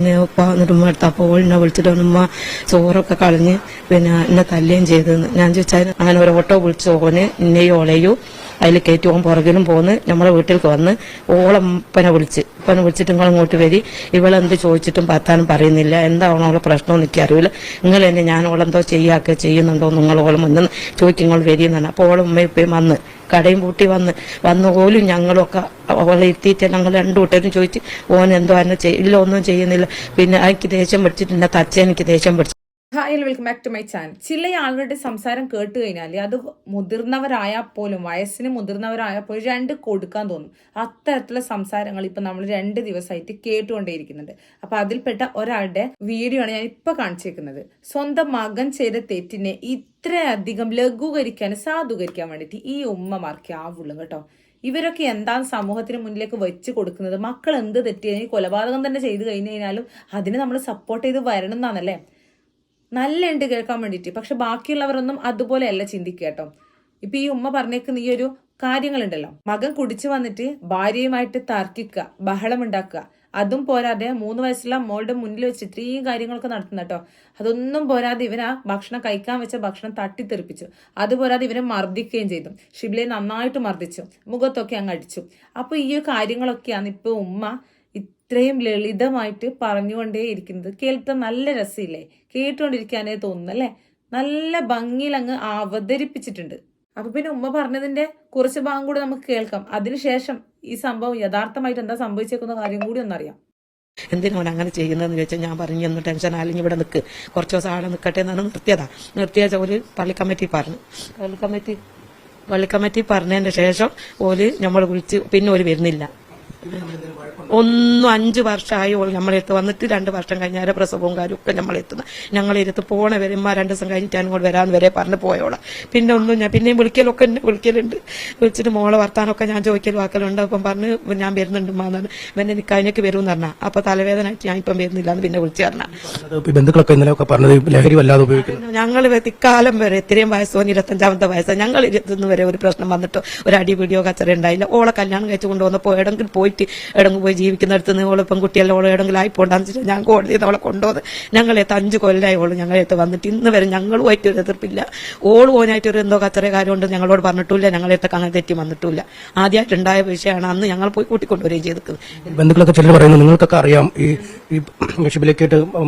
ഉപ്പ എന്നിട്ട് ഉമ്മ എടുത്ത് അപ്പോൾ എന്നെ വിളിച്ചിട്ട് ഉമ്മ ചോറൊക്കെ കളഞ്ഞ് പിന്നെ എന്നെ തല്ലുകയും ചെയ്തെന്ന് ഞാൻ ചോദിച്ചാൽ അങ്ങനെ ഒരു ഓട്ടോ വിളിച്ച് ഓന്? ഇന്നെയും ഓളെയും. അതിൽ കയറ്റി ഓൻ പുറകിലും പോന്ന് നമ്മളെ വീട്ടിലേക്ക് വന്ന് ഓളം ഉപ്പനെ വിളിച്ച്. ഉപ്പനെ വിളിച്ചിട്ട് നിങ്ങൾ ഇങ്ങോട്ട് വരി. ഇവളെന്ത് ചോദിച്ചിട്ടും പത്താനും പറയുന്നില്ല. എന്താണോ അവളെ പ്രശ്നം എനിക്ക് അറിയില്ല. നിങ്ങൾ എന്നെ ഞാൻ ഓളെന്തോ ചെയ്യാക്കുക ചെയ്യുന്നുണ്ടോ നിങ്ങൾ ഓളം വന്ന് ചോദിക്കും നിങ്ങൾ വരിയെന്നാണ് അപ്പോൾ ഓളം ഉമ്മയും ഇപ്പം വന്ന് കടയും പൂട്ടി വന്ന് വന്ന് പോലും ഞങ്ങളൊക്കെ അവളെ എത്തിയിട്ട് ഞങ്ങൾ രണ്ടു കൂട്ടരും ചോദിച്ച് ഓൻ എന്തോ എന്നെ ചെയ്യില്ല ഒന്നും ചെയ്യുന്നില്ല. പിന്നെ എനിക്ക് ദേഷ്യം പിടിച്ചിട്ട് തച്ച എനിക്ക് ദേഷ്യം പിടിച്ചു hi welcome back to my channel ചില ആളുകളുടെ സംസാരം കേട്ട് കഴിഞ്ഞാൽ അത് മുതിർന്നവരായാൽ പോലും വയസ്സിന് മുതിർന്നവരായാൽ പോലും രണ്ട് കൊടുക്കാൻ തോന്നും. അത്തരത്തിലുള്ള സംസാരങ്ങൾ ഇപ്പം നമ്മൾ രണ്ട് ദിവസമായിട്ട് കേട്ടുകൊണ്ടേയിരിക്കുന്നുണ്ട്. അപ്പോൾ അതിൽപ്പെട്ട ഒരാളുടെ വീഡിയോ ആണ് ഞാൻ ഇപ്പം കാണിച്ചേക്കുന്നത്. സ്വന്തം മകൻ ചെയ്ത തെറ്റിനെ ഇത്രയധികം ലഘൂകരിക്കാൻ സാധൂകരിക്കാൻ വേണ്ടിയിട്ട് ഈ ഉമ്മമാർക്ക് ആവുള്ളൂ കേട്ടോ. ഇവരൊക്കെ എന്താണ് സമൂഹത്തിന് മുന്നിലേക്ക് വെച്ച് കൊടുക്കുന്നത്? മക്കൾ എന്ത് തെറ്റി കൊലപാതകം തന്നെ ചെയ്തു കഴിഞ്ഞു കഴിഞ്ഞാലും അതിന് നമ്മൾ സപ്പോർട്ട് ചെയ്ത് വരണം എന്നാണല്ലേ? നല്ല ഉണ്ട് കേൾക്കാൻ വേണ്ടിയിട്ട്. പക്ഷെ ബാക്കിയുള്ളവരൊന്നും അതുപോലെയല്ല ചിന്തിക്കുക കേട്ടോ. ഇപ്പൊ ഈ ഉമ്മ പറഞ്ഞേക്കുന്ന ഈ ഒരു കാര്യങ്ങളുണ്ടല്ലോ. മകൻ കുടിച്ചു വന്നിട്ട് ഭാര്യയുമായിട്ട് തർക്കിക്കുക ബഹളം ഉണ്ടാക്കുക. അതും പോരാതെ മൂന്ന് വയസ്സുള്ള മോളുടെ മുന്നിൽ വെച്ച് ഇത്രയും കാര്യങ്ങളൊക്കെ നടത്തുന്ന കേട്ടോ. അതൊന്നും പോരാതെ ഇവൻ ആ ഭക്ഷണം കഴിക്കാൻ വെച്ച ഭക്ഷണം തട്ടിത്തെറിപ്പിച്ചു. അതുപോരാതെ ഇവനെ മർദ്ദിക്കുകയും ചെയ്തു. ഷിബിലെ നന്നായിട്ട് മർദ്ദിച്ചു. മുഖത്തൊക്കെ അങ്ങ് അടിച്ചു. അപ്പൊ ഈ കാര്യങ്ങളൊക്കെയാണ് ഇപ്പൊ ഉമ്മ ഇത്രയും ലളിതമായിട്ട് പറഞ്ഞുകൊണ്ടേ ഇരിക്കുന്നത് കേൾത്ത നല്ല രസമില്ലേ? കേട്ടുകൊണ്ടിരിക്കാനേ തോന്നുന്നു നല്ല ഭംഗിയിൽ അങ്ങ് അവതരിപ്പിച്ചിട്ടുണ്ട്. അപ്പൊ പിന്നെ ഉമ്മ പറഞ്ഞതിന്റെ കുറച്ച് ഭാഗം കൂടി നമുക്ക് കേൾക്കാം. അതിനുശേഷം ഈ സംഭവം യഥാർത്ഥമായിട്ട് എന്താ സംഭവിച്ചേക്കുന്ന കാര്യം കൂടി ഒന്നറിയാം. എന്തിനാ അവൻ അങ്ങനെ ചെയ്യുന്നതെന്ന് ചോദിച്ചാൽ ഞാൻ പറഞ്ഞു ഒന്ന് ടെൻഷൻ അല്ലെങ്കിൽ ഇവിടെ നിൽക്ക് കുറച്ച് ദിവസം ആളെ നിൽക്കട്ടെ എന്നാണ് നിർത്തിയതാ. നിർത്തിയ ഒരു പള്ളി കമ്മിറ്റി പറഞ്ഞു. പള്ളി കമ്മിറ്റി പള്ളി കമ്മിറ്റി പറഞ്ഞതിന്റെ ശേഷം ഓൽ നമ്മൾ വിളിച്ച് പിന്നെ ഓൽ വരുന്നില്ല. ഒന്നും അഞ്ച് വർഷമായി ഓൾ നമ്മളെടുത്ത് വന്നിട്ട് രണ്ട് വർഷം കഴിഞ്ഞാൽ പ്രസവവും കാര്യമൊക്കെ നമ്മളെത്തുന്നത് ഞങ്ങളെടുത്ത് പോണ വരെ ഉമ്മ രണ്ട് ദിവസം കഴിഞ്ഞിട്ട് അങ്ങോട്ട് വരാൻ വരെ പറഞ്ഞു പോയോളാം. പിന്നെ ഒന്നും ഞാൻ പിന്നെയും വിളിക്കലൊക്കെ എന്നെ വിളിക്കലുണ്ട്. വിളിച്ചിട്ട് മോളെ വർത്താനൊക്കെ ഞാൻ ചോദിക്കൽ വാക്കലുണ്ട്. അപ്പം പറഞ്ഞ് ഞാൻ വരുന്നുണ്ട് മാന്നാണ് പിന്നെ എനിക്ക് അതിനൊക്കെ വരുമെന്ന് പറഞ്ഞാൽ അപ്പൊ തലവേദന ആയിട്ട് ഞാൻ ഇപ്പം വരുന്നില്ല എന്ന് പിന്നെ വിളിച്ചു പറഞ്ഞാൽ ബന്ധുക്കളൊക്കെ ഇന്നലെ ഒക്കെ പറഞ്ഞത് ലഹരി വല്ലാതെ ഉപയോഗിക്കുന്നു. ഞങ്ങൾ ഇക്കാലം വരെ ഇത്രയും വയസ്സോ ഇരുപത്തഞ്ചാമത്തെ വയസ്സോ ഞങ്ങൾ ഇരുപത്തൊന്ന് വരെ ഒരു പ്രശ്നം വന്നിട്ടോ ഒരു അടി വീഡിയോ കച്ചറ ഉണ്ടായില്ല. ഓളെ കല്യാണം കഴിച്ചു കൊണ്ടുവന്നപ്പോൾ എവിടെങ്കിലും പോയിട്ട് എവിടെങ്കിലും പോയി ജീവിക്കുന്നിടത്ത് നിന്ന് ഓളെ പെൺകുട്ടിയെല്ലാം ഓളെ എവിടെങ്കിലും ആയി വെച്ചിട്ട് ഞാൻ കോടതിയിൽ നിന്ന് അവളെ കൊണ്ടുവന്ന് ഞങ്ങളെ അഞ്ച് കൊല്ലമായി ഓൾ ഞങ്ങളെടുത്ത് വന്നിട്ട്. ഇന്ന് വരെ ഞങ്ങളുമായിട്ട് ഒരു എതിർപ്പില്ല. ഓൾ ഓനായിട്ട് ഒരു എന്തോ കച്ചറ കാര്യമുണ്ട് ഞങ്ങളോട് പറഞ്ഞിട്ടില്ല. ഞങ്ങളെടുത്തൊക്കെ അങ്ങനെ തെറ്റി വന്നിട്ടില്ല. ആദ്യമായിട്ടുണ്ടായ വിഷയമാണ് അന്ന് ഞങ്ങൾ പോയി കൂട്ടിക്കൊണ്ടുവരികയും ചെയ്തിരിക്കുന്നത്. ബന്ധുക്കളൊക്കെ ചിലർ പറയുന്നു നിങ്ങൾക്കൊക്കെ അറിയാം. ഈ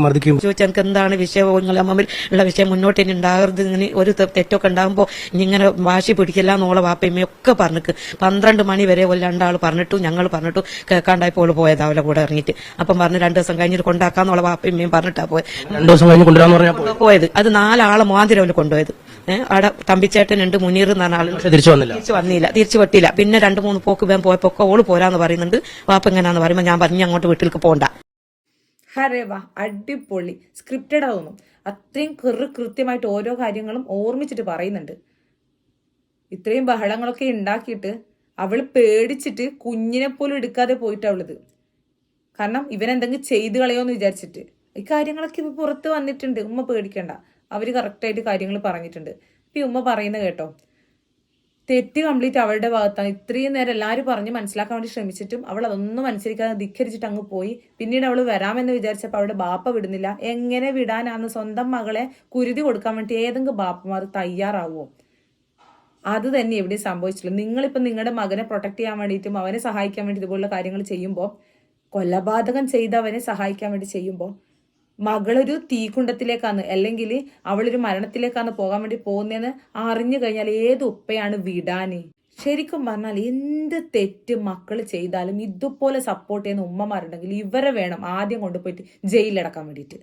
മർദ്ദിക്കും. ചോദിച്ചാൽ എനിക്ക് എന്താണ് വിഷയം? നിങ്ങൾ അമ്മമ്മിൽ ഉള്ള വിഷയം മുന്നോട്ട് ഇനി ഉണ്ടാകരുത്. ഇങ്ങനെ ഒരു തെറ്റൊക്കെ ഉണ്ടാകുമ്പോൾ ഇങ്ങനെ വാശി പിടിക്കില്ല എന്നുള്ള വാപ്പയമ്മയൊക്കെ പറഞ്ഞിട്ട് പന്ത്രണ്ട് മണി വരെ ഒല്ലാണ്ടാൾ പറഞ്ഞിട്ടു ഞങ്ങൾ പറഞ്ഞിട്ടു കേൾക്കാണ്ടായപ്പോൾ ഓൾ പോയത് അവളെ കൂടെ ഇറങ്ങിയിട്ട്. അപ്പം പറഞ്ഞ് രണ്ടു ദിവസം കഴിഞ്ഞിട്ട് കൊണ്ടാക്കാന്നുള്ള വാപ്പയമ്മയും പറഞ്ഞിട്ടാ പോയത് രണ്ടു ദിവസം കഴിഞ്ഞ് കൊണ്ടുവരാൻ. പോയത് അത് നാലാളെ മാതിരി അവർ കൊണ്ടുപോയത്. ഏഹ് അവിടെ തമ്പിച്ചേട്ടനുണ്ട് മുനീർ എന്ന് പറഞ്ഞ ആൾ. തിരിച്ചു വന്നില്ല? തിരിച്ചു വന്നില്ല. തിരിച്ചു വെട്ടില്ല പിന്നെ രണ്ട് മൂന്ന് പോക്ക് വേഗം പോയപ്പോ ഓൾ പോരാന്ന് പറയുന്നുണ്ട്. വാപ്പ എങ്ങനെയാന്ന് പറയുമ്പോൾ ഞാൻ പറഞ്ഞു അങ്ങോട്ട് വീട്ടിലേക്ക് പോകണ്ട ഹരേ വാ അടിപൊളി. സ്ക്രിപ്റ്റഡ് ആവുന്നു അത്രയും കൃ കൃത്യമായിട്ട് ഓരോ കാര്യങ്ങളും ഓർമ്മിച്ചിട്ട് പറയുന്നുണ്ട്. ഇത്രയും ബഹളങ്ങളൊക്കെ ഉണ്ടാക്കിയിട്ട് അവൾ പേടിച്ചിട്ട് കുഞ്ഞിനെ പോലും എടുക്കാതെ പോയിട്ടവളത് കാരണം ഇവനെന്തെങ്കിലും ചെയ്തു കളയോന്ന് വിചാരിച്ചിട്ട്. ഈ കാര്യങ്ങളൊക്കെ ഇപ്പൊ പുറത്ത് വന്നിട്ടുണ്ട്. ഉമ്മ പേടിക്കണ്ട. അവർ കറക്റ്റായിട്ട് കാര്യങ്ങൾ പറഞ്ഞിട്ടുണ്ട്. ഇപ്പൊ ഉമ്മ പറയുന്ന കേട്ടോ തെറ്റ് കംപ്ലീറ്റ് അവളുടെ ഭാഗത്താണ്. ഇത്രയും നേരം എല്ലാവരും പറഞ്ഞ് മനസ്സിലാക്കാൻ വേണ്ടി ശ്രമിച്ചിട്ടും അവൾ അതൊന്നും അനുസരിക്കാതെ ധിക്കരിച്ചിട്ട് അങ്ങ് പോയി. പിന്നീട് അവൾ വരാമെന്ന് വിചാരിച്ചപ്പോൾ അവളുടെ ബാപ്പ വിടുന്നില്ല. എങ്ങനെ വിടാനാന്ന് സ്വന്തം മകളെ കുരുതി കൊടുക്കാൻ വേണ്ടി ഏതെങ്കിലും ബാപ്പമാർ തയ്യാറാവുമോ അത് തന്നെ എവിടെ സംഭവിച്ചിട്ടുള്ളൂ നിങ്ങളിപ്പോൾ നിങ്ങളുടെ മകനെ പ്രൊട്ടക്ട് ചെയ്യാൻ വേണ്ടിയിട്ടും അവനെ സഹായിക്കാൻ വേണ്ടി ഇതുപോലുള്ള കാര്യങ്ങൾ ചെയ്യുമ്പോൾ കൊലപാതകം ചെയ്തവനെ സഹായിക്കാൻ വേണ്ടി ചെയ്യുമ്പോൾ മകളൊരു തീകുണ്ടത്തിലേക്കാണ് അല്ലെങ്കിൽ അവളൊരു മരണത്തിലേക്കാണ് പോകാൻ വേണ്ടി പോകുന്നതെന്ന് അറിഞ്ഞു കഴിഞ്ഞാൽ ഏത് ഉപ്പയാണ് വിടാന്? ശരിക്കും പറഞ്ഞാൽ എന്ത് തെറ്റ് മക്കൾ ചെയ്താലും ഇതുപോലെ സപ്പോർട്ട് ചെയ്യുന്ന ഉമ്മമാരുണ്ടെങ്കിൽ ഇവരെ വേണം ആദ്യം കൊണ്ടുപോയിട്ട് ജയിലിലടക്കാൻ വേണ്ടിയിട്ട്.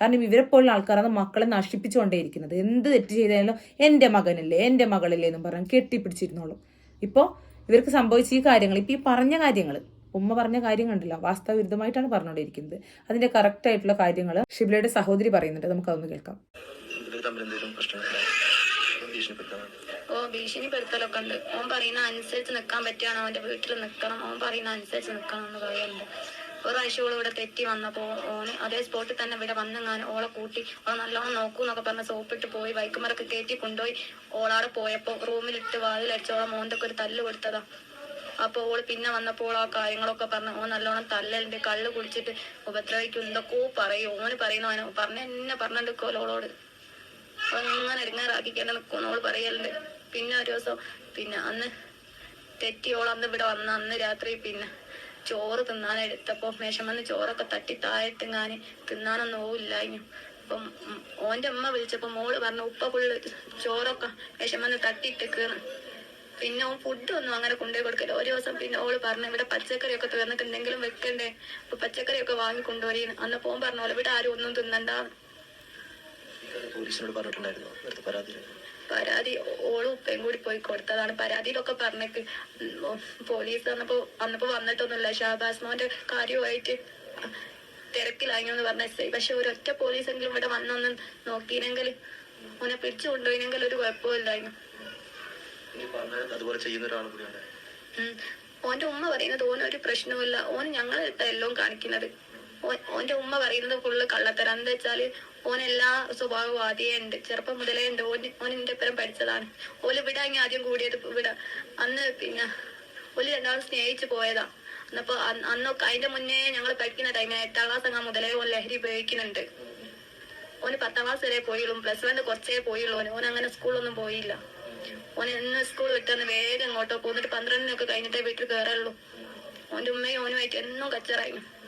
കാരണം ഇവരെ പോലുള്ള ആൾക്കാരാണ് മക്കളെ നശിപ്പിച്ചുകൊണ്ടേയിരിക്കുന്നത്. എന്ത് തെറ്റ് ചെയ്താലും എന്റെ മകനല്ലേ എന്റെ മകളല്ലേ എന്നും പറഞ്ഞ് കെട്ടിപ്പിടിച്ചിരുന്നോളും. ഇപ്പോൾ ഇവർക്ക് സംഭവിച്ച ഈ കാര്യങ്ങൾ ഇപ്പം ഈ പറഞ്ഞ കാര്യങ്ങൾ ഉമ്മ പറഞ്ഞ കാര്യം കണ്ടില്ല വാസ്തവ വിരുദ്ധമായിട്ടാണ് പറഞ്ഞുകൊണ്ടിരിക്കുന്നത് അതിന്റെ കറക്റ്റ് ആയിട്ടുള്ള കാര്യങ്ങൾ ഷിബ്ലയുടെ സഹോദരി പറയുന്നുണ്ട്. നമുക്ക് അതൊന്ന് കേൾക്കാം ഓ ഭീഷണി പെടുത്തലൊക്കെ ഓ ഭീഷണിപ്പെടുത്തലൊക്കെ ഉണ്ട്. ഓൻ പറയുന്ന അനുസരിച്ച് നിൽക്കാൻ പറ്റുകയാണോ? അവന്റെ വീട്ടിൽ നിൽക്കണം. ഓൻ പറയുന്ന അനുസരിച്ച് നിൽക്കണം എന്ന് പറയുന്നുണ്ട്. ഒരു പ്രാവശ്യം ഓൾ ഇവിടെ തെറ്റി വന്നപ്പോ ഓന് അതേ സ്പോട്ടിൽ തന്നെ ഇവിടെ വന്നെങ്ങാനും ഓളെ കൂട്ടി ഓളെ നല്ലോണം നോക്കൂ എന്നൊക്കെ പറഞ്ഞ് സോപ്പിട്ട് പോയി വൈക്കുമരൊക്കെ കയറ്റി കൊണ്ടുപോയി. ഓളാടെ പോയപ്പോ റൂമിലിട്ട് വാതിലടിച്ച് ഓളെ മോന്തൊക്കെ ഒരു തല്ല് കൊടുത്തതാ. അപ്പൊ ഓൾ പിന്നെ വന്നപ്പോൾ ആ കാര്യങ്ങളൊക്കെ പറഞ്ഞു ഓ നല്ലോണം തല്ലലുണ്ട് കള്ള് കുടിച്ചിട്ട് ഉപദ്രവിക്കും എന്തൊക്കെയോ പറയും. ഓന് പറയുന്ന പറഞ്ഞ എന്നെ പറഞ്ഞെടുക്കുമല്ലോ ഓളോട്. അങ്ങനെ ഇറങ്ങാറാക്കിക്കേണ്ട നിൽക്കുമെന്ന് ഓൾ പറയലുണ്ട്. പിന്നെ ഒരു ദിവസം പിന്നെ അന്ന് തെറ്റി അന്ന് ഇവിടെ വന്ന അന്ന് രാത്രി പിന്നെ ചോറ് തിന്നാൻ എടുത്തപ്പോ മേശമെന്ന് ചോറൊക്കെ തട്ടി താഴെട്ടിങ്ങാന് തിന്നാനൊന്നും ഓവില്ലായിരുന്നു അപ്പം ഓന്റെ അമ്മ വിളിച്ചപ്പോ മോൾ പറഞ്ഞു ഉപ്പ ഫുള്ള് ചോറൊക്കെ മേശമെന്ന് തട്ടിയിട്ടേക്കാണ് പിന്നെ ഓൻ ഫുഡ് ഒന്നും അങ്ങനെ കൊണ്ടുപോയി കൊടുക്കില്ല ഒരു ദിവസം പിന്നെ ഓൾ പറഞ്ഞു ഇവിടെ പച്ചക്കറിയൊക്കെ തീർന്നിട്ട് എന്തെങ്കിലും വെക്കണ്ടേ? അപ്പൊ പച്ചക്കറിയൊക്കെ വാങ്ങി കൊണ്ടുപോയി അന്ന് പോകാൻ പറഞ്ഞോളൂ ഇവിടെ ആരും ഒന്നും തിന്നണ്ടാന്ന്. പോലീസിനോട് പറഞ്ഞിട്ടുണ്ടായിരുന്നു? പരാതി ഓളും ഉപ്പയും കൂടി പോയി കൊടുത്തതാണ്. പരാതിയിലൊക്കെ പറഞ്ഞിട്ട് പോലീസ് വന്നപ്പോ വന്നപ്പോ വന്നിട്ടൊന്നുമില്ല. ഷാബാസ് മോന്റെ കാര്യമായിട്ട് തിരക്കിലായിരുന്നു എന്ന് പറഞ്ഞ എസ് ഐ പക്ഷെ ഒരൊറ്റ പോലീസെങ്കിലും ഇവിടെ വന്നൊന്ന് നോക്കിയില്ലെങ്കിൽ ഓനെ പിടിച്ചു കൊണ്ടുപോയിനെങ്കിൽ ഒരു കുഴപ്പമില്ലായിരുന്നു. ഓന്റെ ഉമ്മ പറയുന്നത് ഓൻ ഒരു പ്രശ്നവുമില്ല. ഓൻ ഞങ്ങൾ അടുത്ത എല്ലാം കാണിക്കുന്നത്. ഓന്റെ ഉമ്മ പറയുന്നത് ഫുള്ള് കള്ളത്തരം. എന്താ വെച്ചാൽ ഓൻ എല്ലാ സ്വഭാവവും ആദ്യേ ഉണ്ട്. ചെറുപ്പം മുതലേ ഉണ്ട്. ഓൻ ഓൻ എന്റെ ഒപ്പം പഠിച്ചതാണ്. ഓൽ ഇവിടെ അങ്ങ് ആദ്യം കൂടിയത് ഇവിടെ. അന്ന് പിന്നെ ഓൽ രണ്ടാളും സ്നേഹിച്ചു പോയതാ. അന്നപ്പോ അന്ന് അന്നൊക്കെ അതിന്റെ മുന്നേ ഞങ്ങൾ പഠിക്കുന്ന ടൈമിൽ എട്ടാം ക്ലാസ് അങ്ങ് മുതലേ ഓൻ ലഹരി ഉപയോഗിക്കുന്നുണ്ട്. ഓന് പത്താം ക്ലാസ് വരെ പോയുള്ളൂ. പ്ലസ് വൺ കുറച്ചേ പോയുള്ളൂ ഓൻ അങ്ങനെ സ്കൂളൊന്നും പോയില്ല. ഓൻ എന്ന് സ്കൂൾ വിട്ടെന്ന് വേഗം ഇങ്ങോട്ടോ പോന്നിട്ട് പന്ത്രണ്ടിനൊക്കെ കഴിഞ്ഞിട്ടേ വീട്ടിൽ കയറുള്ളൂ ഓന്റെ ഉമ്മയും ഓനുമായിട്ട് എന്നും കച്ചറായിരുന്നു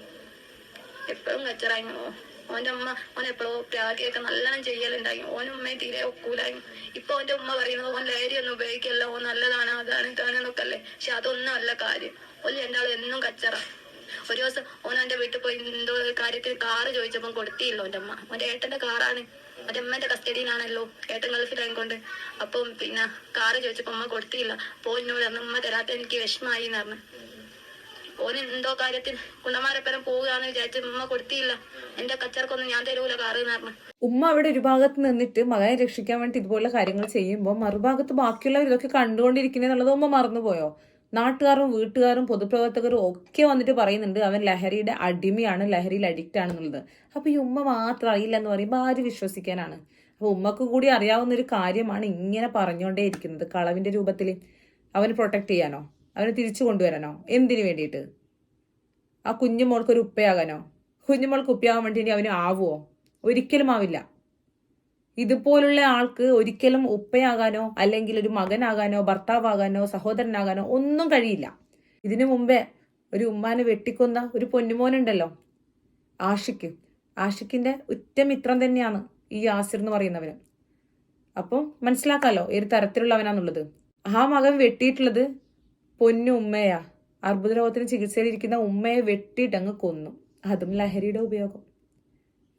എപ്പോഴും കച്ചറായിരുന്നു ഓന്റെ ഉമ്മ ഓൻ എപ്പോഴോ പ്രാഗിയൊക്കെ നല്ലോണം ചെയ്യലുണ്ടായി. ഓൻ ഉമ്മയും തീരെ ഒക്കൂലായി. ഇപ്പൊ ഓന്റെ ഉമ്മ പറയുന്നത് ഓൻ ലഹരി ഒന്നും ഉപയോഗിക്കല്ല ഓൻ നല്ലതാണ് അതാണ് ഇതാണ് എന്നൊക്കെ അല്ലേ പക്ഷെ അതൊന്നും അല്ല കാര്യം. ഓൽ ആൾ എന്നും കച്ചറ. ഒരു ദിവസം ഓൻ എന്റെ വീട്ടിൽ പോയി എന്തോ കാര്യത്തിൽ കാറ് ചോദിച്ചപ്പോൾ കൊടുത്തില്ല ഓന്റെ അമ്മ ഓന്റെ ഏട്ടന്റെ കാറാണ്. ഓന്റെ അമ്മന്റെ കസ്റ്റഡിയിലാണല്ലോ. ഏട്ടൻ ഗൾഫിലായിക്കൊണ്ട് അപ്പം പിന്നെ കാറ് ചോദിച്ചപ്പോ അമ്മ കൊടുത്തില്ല. പോയിന്നോട് അന്ന് ഉമ്മ തരാത്ത എനിക്ക് വിഷമായി എന്ന് പറഞ്ഞു. ഓന് എന്തോ കാര്യത്തിൽ കുണ്ടന്മാരെപ്പരം പോവുകയാന്ന് വിചാരിച്ച് ഉമ്മ കൊടുത്തില്ല എന്റെ കച്ചർക്കൊന്നും ഞാൻ തരൂല കാറ് ഉമ്മ അവിടെ ഒരു ഭാഗത്ത് നിന്നിട്ട് മകനെ രക്ഷിക്കാൻ വേണ്ടി ഇതുപോലുള്ള കാര്യങ്ങൾ ചെയ്യുമ്പോൾ മറുഭാഗത്ത് ബാക്കിയുള്ളവർ ഇതൊക്കെ കണ്ടുകൊണ്ടിരിക്കുന്നുള്ളത് ഉമ്മ മറന്നുപോയോ? നാട്ടുകാരും വീട്ടുകാരും പൊതുപ്രവർത്തകരും ഒക്കെ വന്നിട്ട് പറയുന്നുണ്ട് അവൻ ലഹരിയുടെ അടിമയാണ് ലഹരിയിൽ അഡിക്റ്റ് ആണെന്നുള്ളത്. അപ്പൊ ഈ ഉമ്മ മാത്രം അറിയില്ല എന്ന് പറയുമ്പോൾ ആര് വിശ്വസിക്കാനാണ്? അപ്പൊ ഉമ്മക്ക് കൂടി അറിയാവുന്ന ഒരു കാര്യമാണ് ഇങ്ങനെ പറഞ്ഞുകൊണ്ടേ ഇരിക്കുന്നത് കളവിന്റെ രൂപത്തിൽ അവന് പ്രൊട്ടക്ട് ചെയ്യാനോ? അവന് തിരിച്ചു കൊണ്ടുവരാനോ എന്തിനു വേണ്ടിയിട്ട്? ആ കുഞ്ഞുമോൾക്ക് ഒരു ഉപ്പയാകാനോ? കുഞ്ഞുമോൾക്ക് ഉപ്പയാകാൻ വേണ്ടി ഇനി അവന് ആവുമോ ഒരിക്കലും ആവില്ല. ഇതുപോലുള്ള ആൾക്ക് ഒരിക്കലും ഉപ്പയാകാനോ അല്ലെങ്കിൽ ഒരു മകനാകാനോ ഭർത്താവാകാനോ സഹോദരനാകാനോ ഒന്നും കഴിയില്ല. ഇതിനു മുമ്പേ ഒരു ഉമ്മാനെ വെട്ടിക്കൊന്ന ഒരു പൊന്നുമോനുണ്ടല്ലോ. ആഷിക്ക് ആഷിക്കിന്റെ ഉറ്റമിത്രം തന്നെയാണ് ഈ ആസിർ എന്ന് പറയുന്നവന്. അപ്പം മനസ്സിലാക്കാലോ ഏത് തരത്തിലുള്ളവനാന്നുള്ളത്? ആ മകൻ വെട്ടിയിട്ടുള്ളത് പൊന്നു ഉമ്മയാ. അർബുദ രോഗത്തിന് ചികിത്സയിലിരിക്കുന്ന ഉമ്മയെ വെട്ടിയിട്ട് അങ്ങ് കൊന്നു. അതും ലഹരിയുടെ ഉപയോഗം.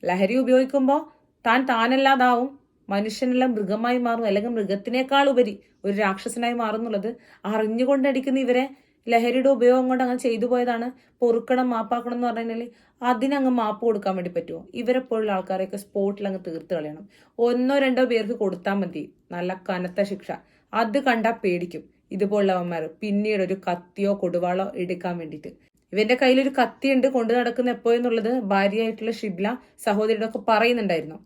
ലഹരി ഉപയോഗിക്കുമ്പോൾ താൻ താനല്ലാതാവും. മനുഷ്യനെല്ലാം മൃഗമായി മാറും അല്ലെങ്കിൽ മൃഗത്തിനേക്കാൾ ഉപരി ഒരു രാക്ഷസനായി മാറുന്നുള്ളത് അറിഞ്ഞുകൊണ്ടടിക്കുന്ന ഇവരെ ലഹരിയുടെ ഉപയോഗം കൊണ്ട് അങ്ങ് ചെയ്തു പോയതാണ്. പൊറുക്കണം മാപ്പാക്കണം എന്ന് പറഞ്ഞു കഴിഞ്ഞാൽ അതിനങ്ങ് മാപ്പ് കൊടുക്കാൻ വേണ്ടി പറ്റുമോ? ഇവരെ പോലുള്ള ആൾക്കാരെയൊക്കെ സ്പോട്ടിൽ അങ്ങ് തീർത്ത് കളയണം. ഒന്നോ രണ്ടോ പേർക്ക് കൊടുത്താൽ മതി. നല്ല കനത്ത ശിക്ഷ. അത് കണ്ടാൽ പേടിക്കും. ഇതുപോലുള്ളവന്മാർ പിന്നീട് ഒരു കത്തിയോ കൊടുവാളോ എടുക്കാൻ വേണ്ടിയിട്ട്. ഇവന്റെ കയ്യിൽ ഒരു കത്തിയുണ്ട് കൊണ്ടു നടക്കുന്ന എപ്പോഴെന്നുള്ളത് ഭാര്യയായിട്ടുള്ള ഷിബ്ല സഹോദരിയുടെ ഒക്കെ പറയുന്നുണ്ടായിരുന്നു.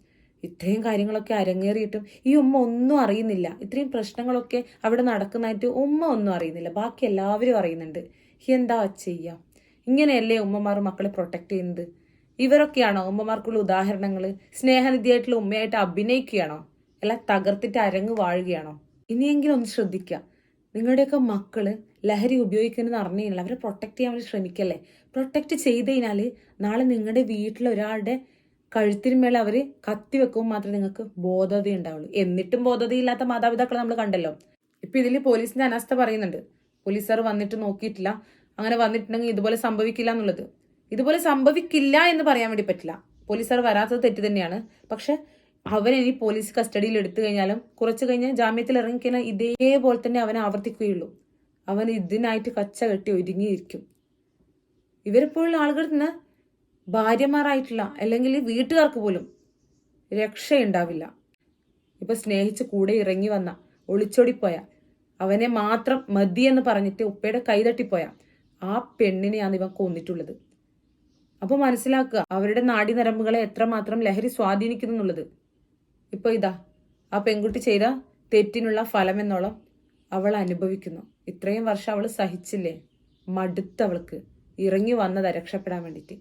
ഇത്രയും കാര്യങ്ങളൊക്കെ അരങ്ങേറിയിട്ടും ഈ ഉമ്മ ഒന്നും അറിയുന്നില്ല. ഇത്രയും പ്രശ്നങ്ങളൊക്കെ അവിടെ നടക്കുന്നതായിട്ട് ഉമ്മ ഒന്നും അറിയുന്നില്ല. ബാക്കി എല്ലാവരും അറിയുന്നുണ്ട്. എന്താ ചെയ്യാം? ഇങ്ങനെയല്ലേ ഉമ്മമാർ മക്കളെ പ്രൊട്ടക്ട് ചെയ്യുന്നത്? ഇവരൊക്കെയാണോ ഉമ്മമാർക്കുള്ള ഉദാഹരണങ്ങൾ സ്നേഹനിധിയായിട്ടുള്ള ഉമ്മയായിട്ട് അഭിനയിക്കുകയാണോ? അല്ല തകർത്തിട്ട് അരങ്ങ് വാഴുകയാണോ? ഇനിയെങ്കിലും ഒന്ന് ശ്രദ്ധിക്കുക നിങ്ങളുടെയൊക്കെ മക്കൾ ലഹരി ഉപയോഗിക്കണമെന്ന് അറിഞ്ഞു അവരെ പ്രൊട്ടക്ട് ചെയ്യാൻ വേണ്ടി ശ്രമിക്കല്ലേ? പ്രൊട്ടക്ട് ചെയ്ത് കഴിഞ്ഞാൽ നാളെ നിങ്ങളുടെ വീട്ടിൽ ഒരാളുടെ കഴുത്തിന്മേൽ അവർ കത്തി വെക്കുമ്പോൾ മാത്രമേ നിങ്ങൾക്ക് ബോധത ഉണ്ടാവുള്ളൂ. എന്നിട്ടും ബോധതയില്ലാത്ത മാതാപിതാക്കളെ നമ്മൾ കണ്ടല്ലോ. ഇപ്പൊ ഇതിൽ പോലീസിന്റെ അനാസ്ഥ പറയുന്നുണ്ട്. പോലീസുകാർ വന്നിട്ട് നോക്കിയിട്ടില്ല. അങ്ങനെ വന്നിട്ടുണ്ടെങ്കിൽ ഇതുപോലെ സംഭവിക്കില്ല എന്നുള്ളത്. ഇതുപോലെ സംഭവിക്കില്ല എന്ന് പറയാൻ വേണ്ടി പറ്റില്ല. പോലീസുകാർ വരാത്തത് തെറ്റ് തന്നെയാണ്. പക്ഷെ അവൻ ഇനി പോലീസ് കസ്റ്റഡിയിൽ എടുത്തു കഴിഞ്ഞാലും കുറച്ച് കഴിഞ്ഞ് ജാമ്യത്തിൽ ഇറങ്ങിക്കഴിഞ്ഞാൽ ഇതേപോലെ തന്നെ അവനെ ആവർത്തിക്കുകയുള്ളൂ. അവൻ ഇതിനായിട്ട് കച്ച കെട്ടി ഒരുങ്ങിയിരിക്കും. ഇവരെപ്പോഴുള്ള ആളുകളിൽ നിന്ന് ഭാര്യമാരായിട്ടുള്ള അല്ലെങ്കിൽ വീട്ടുകാർക്ക് പോലും രക്ഷയുണ്ടാവില്ല. ഇപ്പൊ സ്നേഹിച്ച് കൂടെ ഇറങ്ങി വന്ന ഒളിച്ചോടിപ്പോയ അവനെ മാത്രം മതി എന്ന് പറഞ്ഞിട്ട് ഉപ്പയുടെ കൈതട്ടിപ്പോയ ആ പെണ്ണിനെയാണ് ഇവൻ കൊന്നിട്ടുള്ളത്. അപ്പൊ മനസ്സിലാക്കുക അവരുടെ നാടിനരമ്പുകളെ എത്രമാത്രം ലഹരി സ്വാധീനിക്കുന്നു എന്നുള്ളത് ഇപ്പൊ ഇതാ ആ പെൺകുട്ടി ചെയ്ത തെറ്റിനുള്ള ഫലം എന്നോളം അവൾ അനുഭവിക്കുന്നു. ഇത്രയും വർഷം അവൾ സഹിച്ചില്ലേ? മടുത്തവൾക്ക് ഇറങ്ങി വന്നതാ രക്ഷപ്പെടാൻ വേണ്ടിയിട്ട്.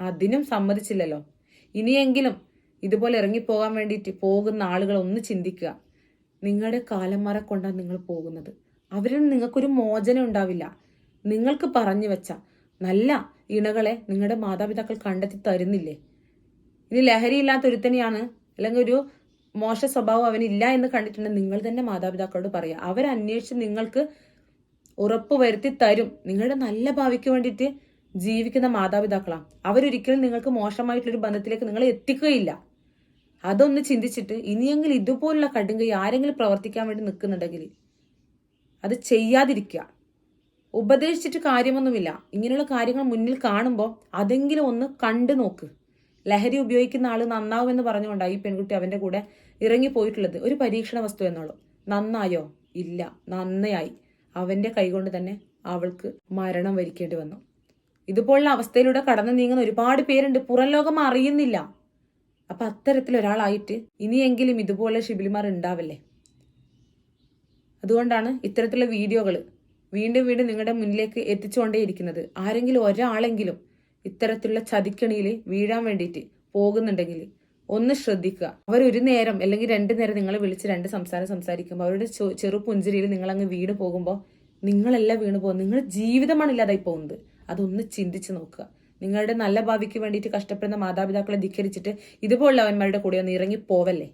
അതിനും സമ്മതിച്ചില്ലല്ലോ. ഇനിയെങ്കിലും ഇതുപോലെ ഇറങ്ങിപ്പോകാൻ വേണ്ടിയിട്ട് പോകുന്ന ആളുകൾ ഒന്ന് ചിന്തിക്കുക. നിങ്ങളുടെ കാലന്മാരെ കൊണ്ടാണ് നിങ്ങൾ പോകുന്നത്. അവരിൽ നിങ്ങൾക്കൊരു മോചനം ഉണ്ടാവില്ല. നിങ്ങൾക്ക് പറഞ്ഞു വെച്ച നല്ല ഇണകളെ നിങ്ങളുടെ മാതാപിതാക്കൾ കണ്ടെത്തി തരുന്നില്ലേ? ഇനി ലഹരിയില്ലാത്ത ഒരുത്തനെയാണ് അല്ലെങ്കിൽ ഒരു മോശ സ്വഭാവം അവനില്ല എന്ന് കണ്ടിട്ടുണ്ടെങ്കിൽ നിങ്ങൾ തന്നെ മാതാപിതാക്കളോട് പറയുക അവരന്വേഷിച്ച് നിങ്ങൾക്ക് ഉറപ്പ് വരുത്തി തരും. നിങ്ങളുടെ നല്ല ഭാവിക്ക് വേണ്ടിയിട്ട് ജീവിക്കുന്ന മാതാപിതാക്കളാണ് അവരൊരിക്കലും നിങ്ങൾക്ക് മോശമായിട്ടുള്ളൊരു ബന്ധത്തിലേക്ക് നിങ്ങൾ എത്തിക്കുകയില്ല. അതൊന്ന് ചിന്തിച്ചിട്ട് ഇനിയെങ്കിലും ഇതുപോലുള്ള കടുങ്കൈ ആരെങ്കിലും പ്രവർത്തിക്കാൻ വേണ്ടി നിൽക്കുന്നുണ്ടെങ്കിൽ അത് ചെയ്യാതിരിക്കുക. ഉപദേശിച്ചിട്ട് കാര്യമൊന്നുമില്ല. ഇങ്ങനെയുള്ള കാര്യങ്ങൾ മുന്നിൽ കാണുമ്പോൾ അതെങ്കിലും ഒന്ന് കണ്ടു നോക്ക് ലഹരി ഉപയോഗിക്കുന്ന ആൾ നന്നാവുമെന്ന് പറഞ്ഞുകൊണ്ടാണ് ഈ പെൺകുട്ടി അവന്റെ കൂടെ ഇറങ്ങിപ്പോയിട്ടുള്ളത് ഒരു പരീക്ഷണ വസ്തു എന്നുള്ളൂ നന്നായോ? ഇല്ല. നന്നയായി. അവന്റെ കൈകൊണ്ട് തന്നെ അവൾക്ക് മരണം വരിക്കേണ്ടി വന്നു. ഇതുപോലുള്ള അവസ്ഥയിലൂടെ കടന്നു നീങ്ങുന്ന ഒരുപാട് പേരുണ്ട്. പുറം ലോകം അറിയുന്നില്ല. അപ്പൊ അത്തരത്തിൽ ഒരാളായിട്ട് ഇനിയെങ്കിലും ഇതുപോലെ ഷിബിലിമാർ ഉണ്ടാവില്ലേ? അതുകൊണ്ടാണ് ഇത്തരത്തിലുള്ള വീഡിയോകൾ വീണ്ടും വീണ്ടും നിങ്ങളുടെ മുന്നിലേക്ക് എത്തിച്ചുകൊണ്ടേയിരിക്കുന്നത്. ആരെങ്കിലും ഒരാളെങ്കിലും ഇത്തരത്തിലുള്ള ചതിക്കണിയിൽ വീഴാൻ വേണ്ടിയിട്ട് പോകുന്നുണ്ടെങ്കിൽ ഒന്ന് ശ്രദ്ധിക്കുക. അവർ ഒരു നേരം അല്ലെങ്കിൽ രണ്ട് നേരം നിങ്ങളെ വിളിച്ച് രണ്ട് സംസാരം സംസാരിക്കുമ്പോൾ അവരുടെ ചെറു പുഞ്ചിരിയിൽ നിങ്ങൾ അങ്ങ് വീണ് പോകുമ്പോൾ നിങ്ങളല്ല വീണ് പോകുന്നത് നിങ്ങൾ ജീവിതമാണ് ഇല്ലാതായി പോകുന്നത്. അതൊന്ന് ചിന്തിച്ച് നോക്കുക. നിങ്ങളുടെ നല്ല ഭാവിക്ക് വേണ്ടിയിട്ട് കഷ്ടപ്പെടുന്ന മാതാപിതാക്കളെ ധിക്കരിച്ചിട്ട് ഇതുപോലുള്ള അവന്മാരുടെ കൂടെ ഒന്ന് ഇറങ്ങി പോവല്ലേ